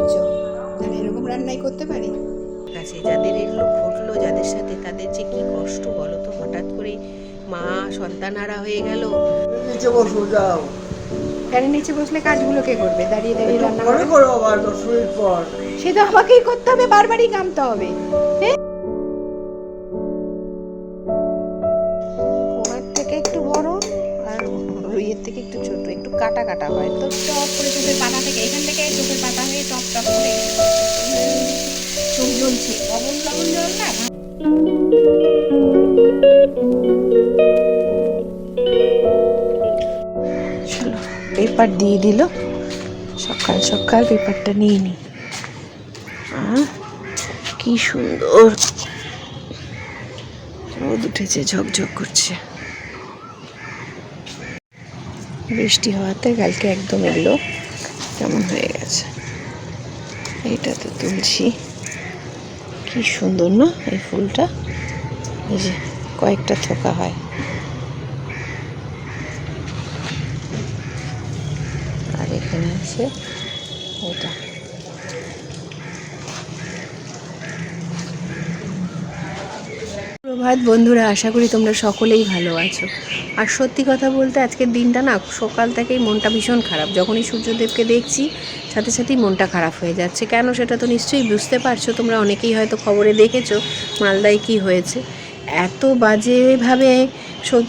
করছ? তাহলে এরকম রান্নাই করতে পারি? কাছে যাদের এগুলো ঘটলো যাদের সাথে তাদের যে কি কষ্ট বলো তো? হঠাৎ করে মা সন্তানারা হয়ে গেল। নিচে বসো যাও। ফ্যানের নিচে বসলে কাজগুলো কে করবে? দাঁড়িয়ে দাঁড়িয়ে রান্না করে। করো আবার সে তো আমাকেই করতে হবে বারবারই কামতে হবে। থেকে একটু ছোট, একটু কাটা কাটা হয়। তো টপ করে চোখের পাতা থেকে, এখান থেকে চোখের পাতা হয়ে টপ টপ করে চোখ জ্বলছে। লবণ লবণ জল না? পেপার দিয়ে দিল। সকাল সকাল পেপারটা নিয়ে নি। কি সুন্দর। রোদ উঠেছে, ঝকঝক করছে। বৃষ্টি হওয়াতে কালকে একদম এলো, কেমন হয়ে গেছে? এইটা তো তুলছি। কি সুন্দর না এই ফুলটা? এই যে কয়েকটা থোকা হয়। আর এখানে আছে এটা প্রভাত বন্ধুরা, আশা করি তোমরা সকলেই ভালো আছো। আর সত্যি কথা বলতে আজকের দিনটা না, সকাল থেকেই মনটা ভীষণ খারাপ। যখনই সূর্যদেবকে দেখছি, সাথে সাথেই মনটা খারাপ হয়ে যাচ্ছে। কেন সেটা তো নিশ্চয়ই বুঝতে পারছ, তোমরা অনেকেই হয়তো খবরে দেখেছ মালদায় কি হয়েছে। এত বাজেভাবে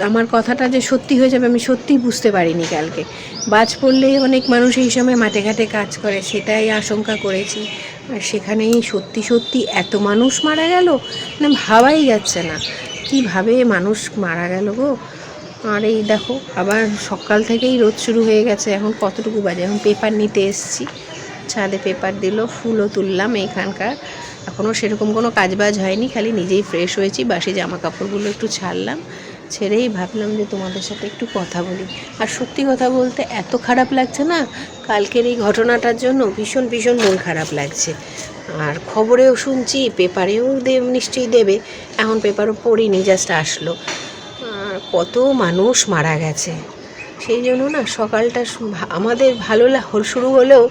আমার কথাটা যে সত্যি হয়ে যাবে, আমি সত্যিই বুঝতে পারিনি কালকে। বাজ পড়লে অনেক মানুষ এই সময় মাঠে ঘাটে কাজ করে, সেটাই আশঙ্কা করেছি। আর সেখানেই সত্যি সত্যি এত মানুষ মারা গেল? না ভাবাই যাচ্ছে না। কীভাবে মানুষ মারা গেল গো? আর এই দেখো, আবার সকাল থেকেই রোদ শুরু হয়ে গেছে। এখন কতটুকু বাজে? এখন পেপার নিতে এসছি। ছাদে পেপার দিল, ফুলও তুললাম এখানকার। এখনও সেরকম কোনো কাজবাজ হয়নি, খালি নিজেই ফ্রেশ হয়েছি, বাসি জামা কাপড়গুলো একটু ছাড়লাম। ছেড়েই ভাবলাম যে তোমাদের সাথে একটু কথা বলি। আর সত্যি কথা বলতে এত খারাপ লাগছে না? কালকের এই ঘটনাটার জন্য ভীষণ ভীষণ মন খারাপ লাগছে। আর খবরেও শুনছি, পেপারেও দেব নিশ্চয়ই দেবে। এখন পেপারও পড়িনি জাস্ট আসলো। আর কত মানুষ মারা গেছে। সেই জন্য না সকালটা আমাদের ভালো শুরু হলেও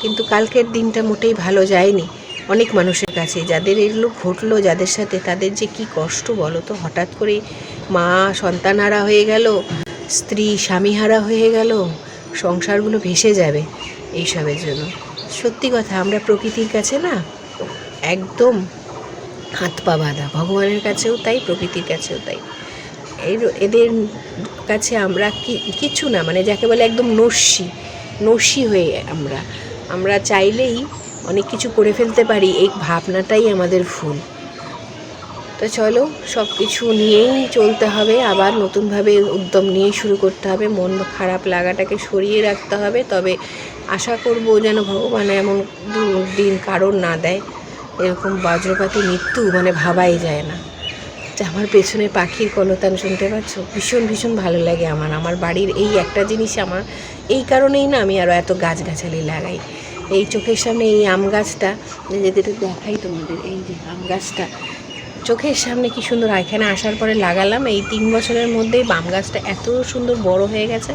কিন্তু কালকের দিনটা মোটেই ভালো যায়নি। অনেক মানুষের কাছে, যাদের এগুলো ঘটলো, যাদের সাথে তাদের যে কি কষ্ট বলো তো? হঠাৎ করে মা সন্তানহারা হয়ে গেল, স্ত্রী স্বামীহারা হয়ে গেল, সংসারগুলো ভেসে যাবে এইসবের জন্য। সত্যি কথা, আমরা প্রকৃতির কাছে না, একদম হাত পা বাঁধা। ভগবানের কাছেও তাই, প্রকৃতির কাছেও তাই। এর, এদের কাছে আমরা কি, কিছু না মানে যাকে বলে একদম নস্যি নস্যি হয়ে আমরা। আমরা চাইলেই অনেক কিছু করে ফেলতে পারি, এই ভাবনাটাই আমাদের ভুল। তো চলো সব কিছু নিয়েই চলতে হবে, আবার নতুনভাবে উদ্যম নিয়ে শুরু করতে হবে, মন খারাপ লাগাটাকে সরিয়ে রাখতে হবে, তবে আশা করব যেন ভগবান এমন দিন কারণ না দেয়, এরকম বজ্রপাতি মৃত্যু মানে ভাবাই যায় না। যে আমার পেছনে পাখির কলতান শুনতে পাচ্ছ? ভীষণ ভীষণ ভালো লাগে আমার আমার বাড়ির এই একটা জিনিস আমার, এই কারণেই না আমি আরও এত গাছগাছালি লাগাই। এই চোখের সামনে এই আম গাছটা যেটা দেখাই তোমাদের, এই যে আম গাছটা। চোখের সামনে কি সুন্দর, এখানে আসার পরে লাগালাম। এই তিন বছরের মধ্যেই বাম গাছটা এত সুন্দর বড় হয়ে গেছে।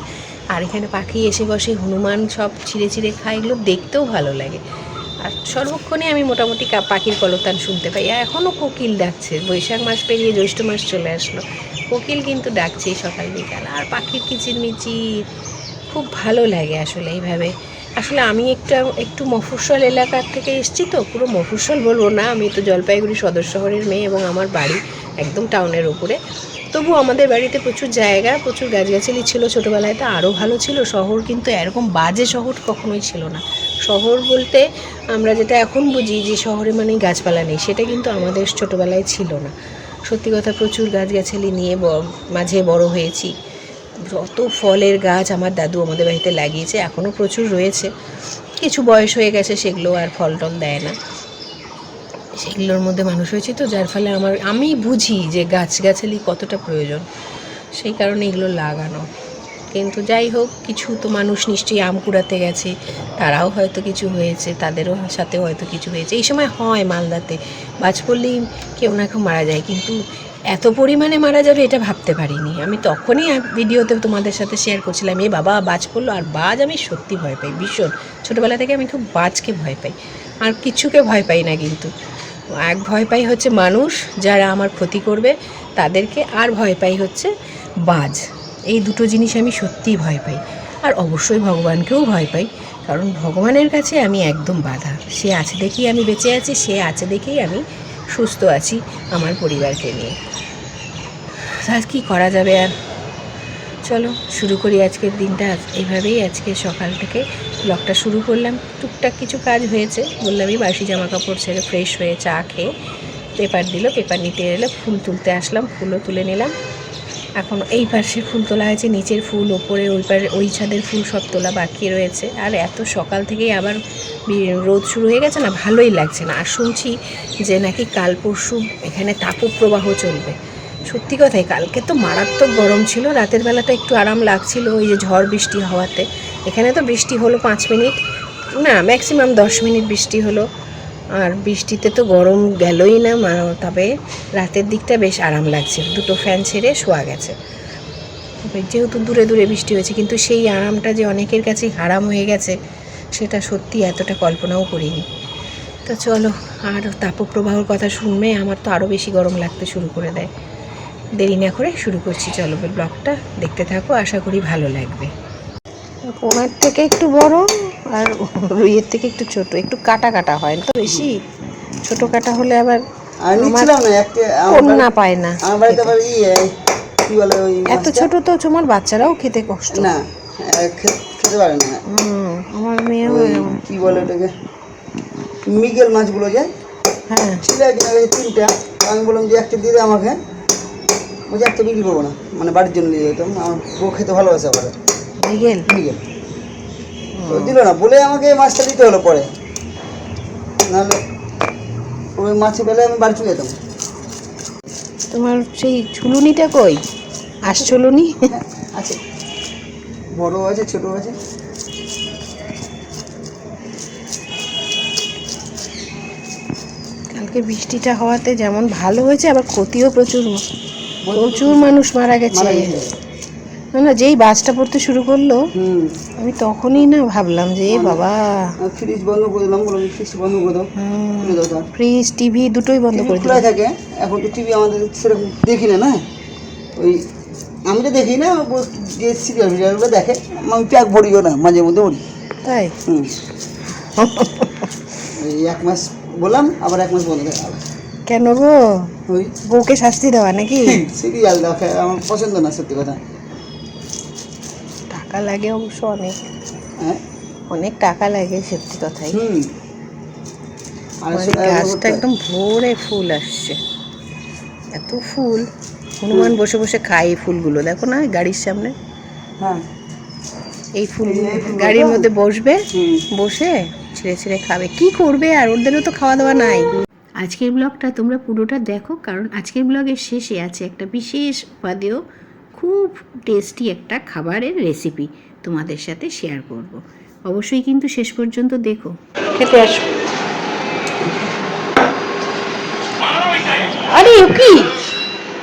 আর এখানে পাখি এসে বসে, হনুমান সব ছিঁড়ে ছিঁড়ে খায়, এগুলো দেখতেও ভালো লাগে। আর সর্বক্ষণে আমি মোটামুটি পাখির কলতান শুনতে পাই। এখনও কোকিল ডাকছে। বৈশাখ মাস পেরিয়ে জ্যৈষ্ঠ মাস চলে আসলো। কোকিল কিন্তু ডাকছেই সকাল বিকাল। আর পাখির কিচিরমিচির, খুব ভালো লাগে আসলে এইভাবে। আসলে আমি একটা, একটু মফস্বল এলাকার থেকে এসেছি তো, পুরো মফস্বল বলব না, আমি তো জলপাইগুড়ি সদর শহরের মেয়ে এবং আমার বাড়ি একদম টাউনের উপরে। তবু আমাদের বাড়িতে প্রচুর জায়গা, প্রচুর গাছগাছালি ছিল ছোটোবেলায়, তো আরও ভালো ছিল। শহর কিন্তু এরকম বাজে শহর কখনোই ছিল না। শহর বলতে আমরা যেটা এখন বুঝি যে শহরে মানে গাছপালা নেই, সেটা কিন্তু আমাদের ছোটোবেলায় ছিল না। সত্যি কথা, প্রচুর গাছগাছালি নিয়ে মাঝে বড় হয়েছি। যত ফলের গাছ আমার দাদু আমাদের বাড়িতে লাগিয়েছে এখনও প্রচুর রয়েছে। কিছু বয়স হয়ে গেছে, সেগুলো আর ফল টল দেয় না। সেগুলোর মধ্যে মানুষ হয়েছে তো, যার ফলে আমার আমি বুঝি যে গাছগাছালি কতটা প্রয়োজন। সেই কারণে এগুলো লাগানো। কিন্তু যাই হোক, কিছু তো মানুষ নিশ্চয়ই আম কুড়াতে গেছে, তারাও হয়তো কিছু হয়েছে, তাদেরও সাথে হয়তো কিছু হয়েছে। এই সময় হয় মালদাতে, বাজ পড়লেই কেউ না কেউ মারা যায়। কিন্তু এত পরিমাণে মারা যাবে এটা ভাবতে পারিনি। আমি তখনই ভিডিওতে তোমাদের সাথে শেয়ার করছিলাম এই বাবা, বাজ পড়ল। আর বাজ আমি সত্যি ভয় পাই, ভীষণ। ছোটোবেলা থেকে আমি খুব বাজকে ভয় পাই, আর কিছুকে ভয় পাই না কিন্তু। এক ভয় পাই হচ্ছে মানুষ যারা আমার ক্ষতি করবে, তাদেরকে আর ভয় পাই হচ্ছে বাজ। এই দুটো জিনিস আমি সত্যিই ভয় পাই, আর অবশ্যই ভগবানকেও ভয় পাই, কারণ ভগবানের কাছে আমি একদম বাধা। সে আছে দেখেই আমি বেঁচে আছি, সে আছে দেখেই আমি সুস্থ আছি আমার পরিবারকে নিয়ে। আর কি করা যাবে আর? চলো, শুরু করি আজকের দিনটা এইভাবেই। আজকে সকাল থেকে ব্লগটা শুরু করলাম। টুকটাক কিছু কাজ হয়েছে। বললামই বাসি জামা কাপড় ছেড়ে ফ্রেশ হয়ে চা খেয়ে পেপার দিল। পেপার নিতে এলে ফুল তুলতে আসলাম, ফুলও তুলে নিলাম। এখন এই পাশে ফুল তোলা হয়েছে, নিচের ফুল, ওপরে ওই পারে ওই ছাদের ফুল সব তোলা বাকি রয়েছে। আর এত সকাল থেকেই আবার রোদ শুরু হয়ে গেছে না, ভালোই লাগছে না। আর শুনছি যে নাকি কাল পরশু এখানে তাপপ্রবাহ চলবে। সত্যি কথাই, কালকে তো মারাত্মক গরম ছিল, রাতের বেলাটা একটু আরাম লাগছিল ওই যে ঝড় বৃষ্টি হওয়াতে। এখানে তো বৃষ্টি হলো পাঁচ মিনিট, না ম্যাক্সিমাম দশ মিনিট বৃষ্টি হলো। আর বৃষ্টিতে তো গরম গেলই না তবে রাতের দিকটা বেশ আরাম লাগছে দুটো ফ্যান ছেড়ে শোয়া গেছে। যেহেতু দূরে দূরে বৃষ্টি হয়েছে, কিন্তু সেই আরামটা যে অনেকের কাছেই হারাম হয়ে গেছে, সেটা সত্যি এতটা কল্পনাও করিনি। তো চলো, আর তাপপ্রবাহর কথা শুনবে, আমার তো আরও বেশি গরম লাগতে শুরু করে দেয়। দেরি না করে শুরু করছি। চলো ব্লগটা দেখতে থাকো আশা করি ভালো লাগবে। ওনার থেকে একটু বড় আর রুইয়ের থেকে একটু ছোট একটু কাটা কাটা হয় তো বেশি। ছোট কাটা হলে আবার না কন্যা পায় না ইয়ে কি বলে ওই এত? ছোট তো তোমার বাচ্চারাও খেতে কষ্ট। না খে- খেতে পারে না। হুম, আমার ওই কি বলে ওটাকে? মিগেল মাছগুলো যায় হ্যাঁ। ছিল একদিন তিনটা। আমি বললাম যে একটা দিয়ে আমাকে। বলছি একটা বিক্রি করব না মানে বাড়ির জন্য নিয়ে যেতাম আমার বউ খেতে ভালোবাসে আবার মিগেল? মিগেল। তো দিল না বলে আমাকে মাছটা দিতে হলো পরে। নাহলে ওই মাছ পেলে আমি বাড়ি চলে যেতাম। তোমার সেই ঝুলুনিটা কই? আসছলুনি হ্যাঁ, আছে। বড় আছে ছোট আছে। কালকে বৃষ্টিটা হওয়াতে যেমন ভালো হয়েছে আবার ক্ষতিও প্রচুর। প্রচুর মানুষ মারা গেছে। না না যেই বাসটা পড়তে শুরু করল আমি তখনই না ভাবলাম যে বাবা। ফ্রিজ বন্ধ করে দিলাম বললাম ফ্রিজ বন্ধ করে দাও ফ্রিজ টিভি দুটোই বন্ধ করে খোলা থাকে। এখন তো টিভি আমাদের সেরকম দেখি না না? ওই আমি তো দেখি না যে সিরিয়াল ফিরিয়ালগুলো দেখে। আমি প্যাক ভরিও না মাঝে মধ্যে ভরি। তাই? হুম। এক মাস বললাম আবার এক মাস বন্ধ। কেন গো? ওই বউকে শাস্তি দেওয়া নাকি? সিরিয়াল দেখে আমার পছন্দ না সত্যি কথা। টাকা লাগে অবশ্য অনেক। হ্যাঁ? অনেক টাকা লাগে সত্যি কথাই। গাছটা একদম ভরে ফুল আসছে। এত ফুল। হনুমান বসে বসে খায় এই ফুলগুলো। দেখো না গাড়ির সামনে। হ্যাঁ। এই ফুল গাড়ির মধ্যে বসবে বসে ছিঁড়ে ছিঁড়ে খাবে। কি করবে আর? ওদেরও তো খাওয়া দাওয়া নাই। আজকের ব্লগটা তোমরা পুরোটা দেখো কারণ আজকের ব্লগের শেষে আছে একটা বিশেষ উপাদেয় খুব টেস্টি একটা খাবারের রেসিপি তোমাদের সাথে শেয়ার করব। অবশ্যই কিন্তু শেষ পর্যন্ত দেখো। খেতে আসো আরে কি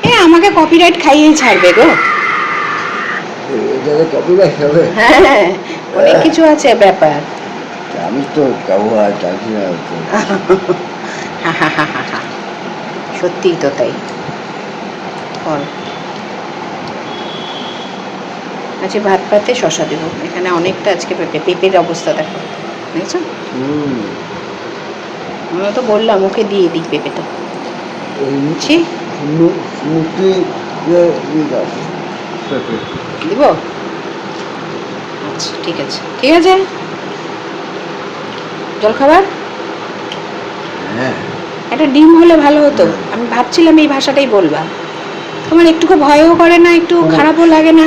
এ আমাকে কপিরাইট খাইয়েই ছাড়বে গো। এটাকে কপিরাইট হবে? হ্যাঁ অনেক কিছু আছে ব্যাপার। আমি তো যাব আর তো। সত্যিই তো তাই। ফল আজকে ভাত পাতে শশা দেবো। এখানে অনেকটা আজকে পেঁপে পেঁপের অবস্থা দেখো দেখছ আমরা তো বললাম ওকে দিয়ে দিই পেঁপেটা। ছি। দিব? আচ্ছা ঠিক আছে। ঠিক আছে? জল খাবার একটা ডিম হলে ভালো হতো। আমি ভাবছিলাম এই ভাষাটাই বলবা। তোমার একটুকু ভয়ও করে না একটু খারাপও লাগে না?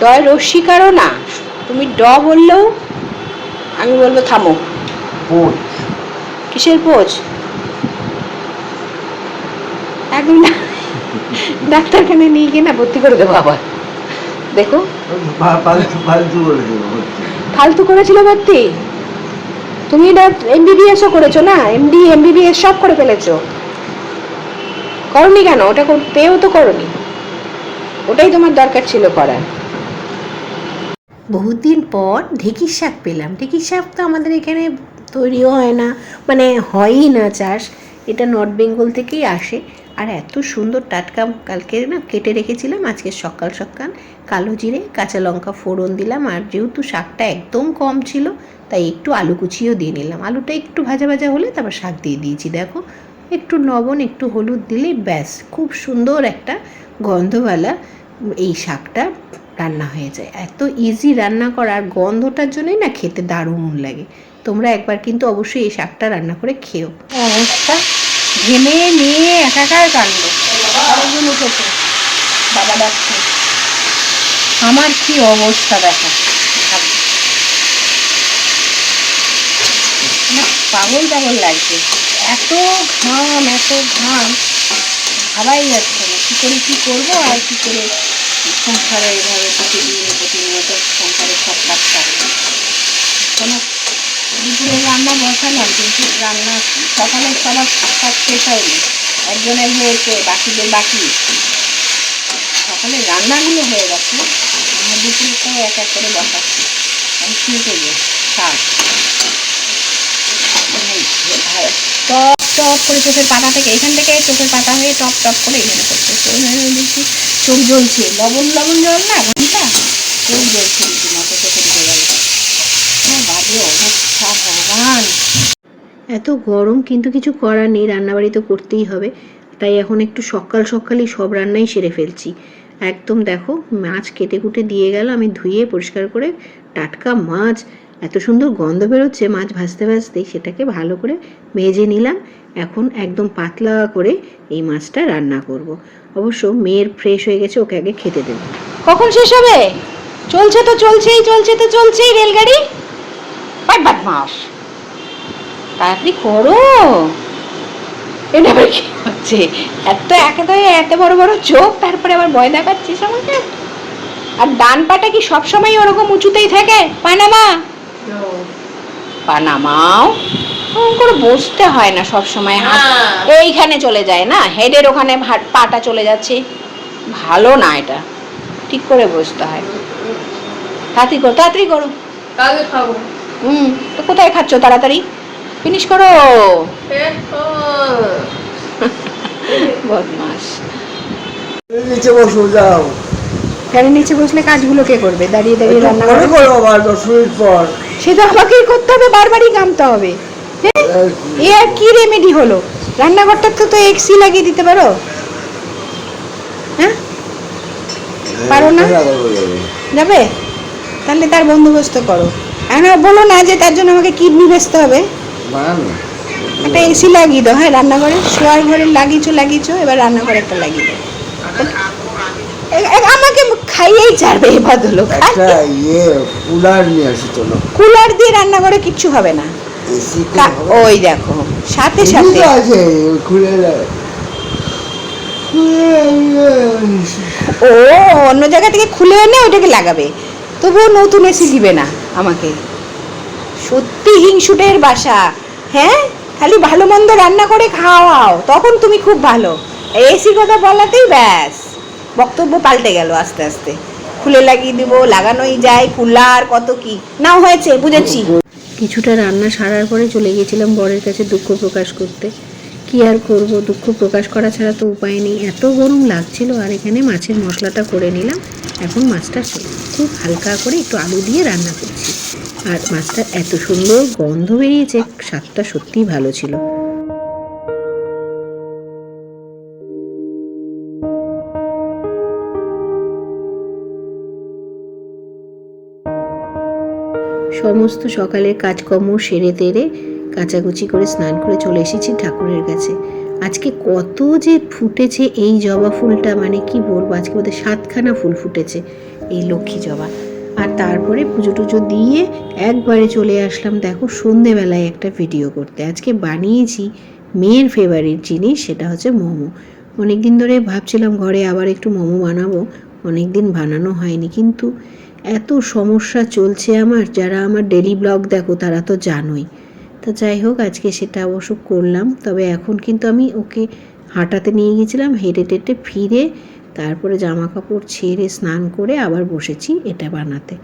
ডয় রস্বীকারও না। তুমি ড বললেও আমি বলব থামো। কিসের পোচ একদম ডাক্তারখানে নিয়ে গিয়ে না ভর্তি করে দেবো আবার। দেখো। ফালতু করেছিল ভর্তি? তুমি এটা এমবিবিএসও করেছ না? এমডি এমবিবিএস সব করে ফেলেছো। করনি কেন? ওটা করতেও তো করনি। ওটাই তোমার দরকার ছিল করার। বহুদিন পর ঢেঁকির শাক পেলাম। ঢেঁকির শাক তো আমাদের এখানে তৈরিও হয় না। মানে হয়ই না চাষ। এটা নর্থ বেঙ্গল থেকেই আসে। আর এত সুন্দর টাটকা কালকে না কেটে রেখেছিলাম, আজকে সকাল সকাল কালো জিরে, কাঁচা লঙ্কা ফোড়ন দিলাম আর যেহেতু শাকটা একদম কম ছিল, তাই একটু আলু কুচিও দিয়ে নিলাম। আলুটা একটু ভাজা ভাজা হলে তারপর শাক দিয়ে দিয়েছি, দেখো। একটু লবণ, একটু হলুদ দিলে ব্যাস, খুব সুন্দর একটা গন্ধওয়ালা এই শাকটা রান্না হয়ে যায়। এত ইজি রান্না করার গন্ধটার জন্যই না খেতে দারুণ লাগে। তোমরা একবার কিন্তু অবশ্যই এই শাকটা রান্না করে খেও ঘেমে নিয়ে একাকার কাণ্ড আরেকজন উঠেছে। বাবা ডাকছে, আমার কি অবস্থা দেখা। পাগল পাগল লাগছে। এত ঘাম এত ঘাম, ভাবাই যাচ্ছে না। কী করে কী করব আর কী করে সংসারে এভাবে প্রতিদিন, প্রতিনিয়ত সংসারের সব কাজ থাকবে কোনো রান্না কিন্তু রান্না সকালে সবার কাজ শেষ হয়নি। একজনের হয়েছে, বাকিদের বাকি। সকালে রান্নাগুলো হয়ে গেছে। আমার দুপুরেটাও এক এক করে বসাচ্ছি। আমি শাক টপ টপ করে চোখের পাতা থেকে, এখান থেকে চোখের পাতা হয়ে টপ টপ করে এখানে করছে দেখছি চোখ জ্বলছে। লবণ লবণ জল না ঘণ্টা চোখ জ্বলছে রীতিমতো, চোখে গেল। হ্যাঁ বাজে অবস্থা, ভগবান। এত গরম, কিন্তু কিছু করার নেই, রান্নাবাড়ি তো করতেই হবে। তাই এখন একটু সকাল সকালই সব রান্নাই সেরে ফেলছি। একদম দেখো, মাছ কেটে কুটে দিয়ে গেল, আমি ধুয়ে পরিষ্কার করে টাটকা মাছ, এত সুন্দর গন্ধ বেরোচ্ছে মাছ ভাজতে ভাজতেই, সেটাকে ভালো করে ভেজে নিলাম। এখন একদম পাতলা করে এই মাছটা রান্না করব। অবশ্য মেয়ের ফ্রেশ হয়ে গেছে, ওকে আগে খেতে দেবো। কখন শেষ হবে? চলছে তো চলছেই, চলছে তো চলছেই রেলগাড়ি। বাট বাট মাস তাড়াতাড়ি করো। এটা আবার কি হচ্ছে? এত একেবারে এত বড় বড় চোখ তারপরে আবার ভয় দেখাচ্ছিস আমাকে? আর ডান পাটা কি সবসময় ওরকম উঁচুতেই থাকে? পানামা? পানামাও? করে বসতে হয় না সব সময় হাত এইখানে চলে যায় না? হেডের ওখানে পাটা চলে যাচ্ছে। ভালো না এটা। ঠিক করে বসতে হয়। তাড়াতাড়ি করো তাড়াতাড়ি করো। হুম তো কোথায় খাচ্ছ তাড়াতাড়ি? ফিনিশ করো। বদমাস। নিচে বসো যাও। ফ্যানের নিচে বসলে কাজগুলো কে করবে? দাঁড়িয়ে দাঁড়িয়ে রান্না করে। করো আবার দশ মিনিট পর। সেটা আমাকেই করতে হবে বারবারই কামতে হবে। হ্যাঁ? এ আর কি রেমেডি হলো? রান্নাঘরটা তো তো এক্সি লাগিয়ে দিতে পারো। হ্যাঁ? পারো না? যাবে। তাহলে তার বন্দোবস্ত করো। এখন বলো না যে তার জন্য আমাকে কিডনি বেচতে হবে। বানানো? একটা এসি লাগিয়ে দাও হ্যাঁ রান্নাঘরে শোয়ার ঘরে লাগিয়েছো লাগিয়েছো এবার রান্নাঘরে একটা লাগিয়ে দাও। আমাকে খাইয়েই ছাড়বে এই ভদ্রলোক। একটা ইয়ে কুলার নিয়ে আসি চলো। কুলার দিয়ে রান্নাঘরে কিচ্ছু হবে না। ওই দেখো সাথে সাথে। আছে ও অন্য জায়গা থেকে খুলে এনে ওটাকে লাগাবে। তবুও নতুন এসি দিবে না আমাকে। সত্যি হিংসুটের বাসা। হ্যাঁ? খালি ভালো মন্দ রান্না করে খাওয়াও, তখন তুমি খুব ভালো। এসি কথা বলাতেই ব্যাস। বক্তব্য পাল্টে গেল আস্তে আস্তে। খুলে লাগিয়ে দিব, লাগানোই যায় কুলার কত কি। নাও হয়েছে, বুঝেছি। কিছুটা রান্না সারার পরে চলে গিয়েছিলাম বরের কাছে দুঃখ প্রকাশ করতে। কি আর করব, দুঃখ প্রকাশ করা ছাড়া তো উপায় নেই। এত গরম লাগছিল আর এখানে মাছের মশলাটা করে নিলাম। এখন মাছটা খুব হালকা করে একটু আলু দিয়ে রান্না করছি। আর মাছটা এত সুন্দর গন্ধ বেরিয়েছে, স্বাদটা সত্যিই ভালো ছিল। সমস্ত সকালের কাজকর্ম সেরে তেরে কাচাকুচি করে স্নান করে চলে এসেছি ঠাকুরের কাছে। আজকে কত যে ফুটেছে এই জবা ফুলটা মানে কি বলব, আজকে বোধহয় সাতখানা ফুল ফুটেছে এই লক্ষ্মী জবা। আর তারপরে পুজো টুজো দিয়ে একবারে চলে আসলাম, দেখো সন্ধেবেলায় একটা ভিডিও করতে। আজকে বানিয়েছি মেয়ের ফেভারিট জিনিস, সেটা হচ্ছে মোমো। অনেক দিন ধরে ভাবছিলাম ঘরে আবার একটু মোমো বানাবো অনেক দিন বানানো হয়নি, কিন্তু এত সমস্যা চলছে আমার, যারা আমার ডেলি ব্লগ দেখো তারা তো জানোই। তো যাই হোক, আজকে সেটা অবশ্য করলাম, তবে এখন কিন্তু আমি ওকে হাঁটাতে নিয়ে গেছিলাম হেঁটে টেটে ফিরে তারপরে জামা কাপড় ছেড়ে স্নান করে আবার বসেছি এটা বানাতে।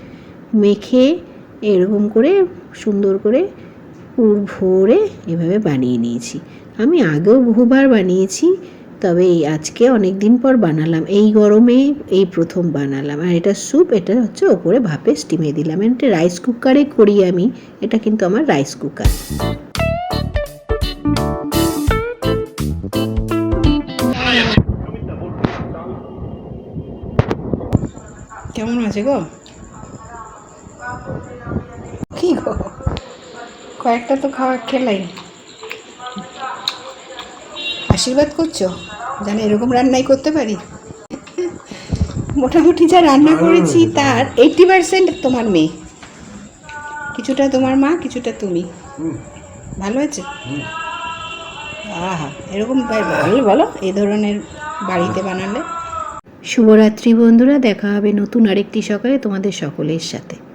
মেখে এরকম করে সুন্দর করে পুর ভরে এভাবে বানিয়ে নিয়েছি। আমি আগেও বহুবার বানিয়েছি, তবে এই আজকে অনেক দিন পর বানালাম। এই গরমে এই প্রথম বানালাম। আর এটা স্যুপ, এটা হচ্ছে ওপরে ভাপে স্টিমে দিলাম। এটা রাইস কুকারে করি আমি। এটা কিন্তু আমার রাইস কুকার আছে গো? কি গো? কয়েকটা তো খাওয়া খেলাই। আশীর্বাদ করছ? জানো এরকম রান্নাই করতে পারি। মোটামুটি যা রান্না করেছি তার এইটটি পার্সেন্ট তোমার মেয়ে। কিছুটা তোমার মা কিছুটা তুমি। ভালো আছে আহা এরকম ভালো বলো এই ধরনের বাড়িতে বানালে শুভরাত্রি বন্ধুরা দেখা হবে নতুন আরেকটি সকালে তোমাদের সকলের সাথে।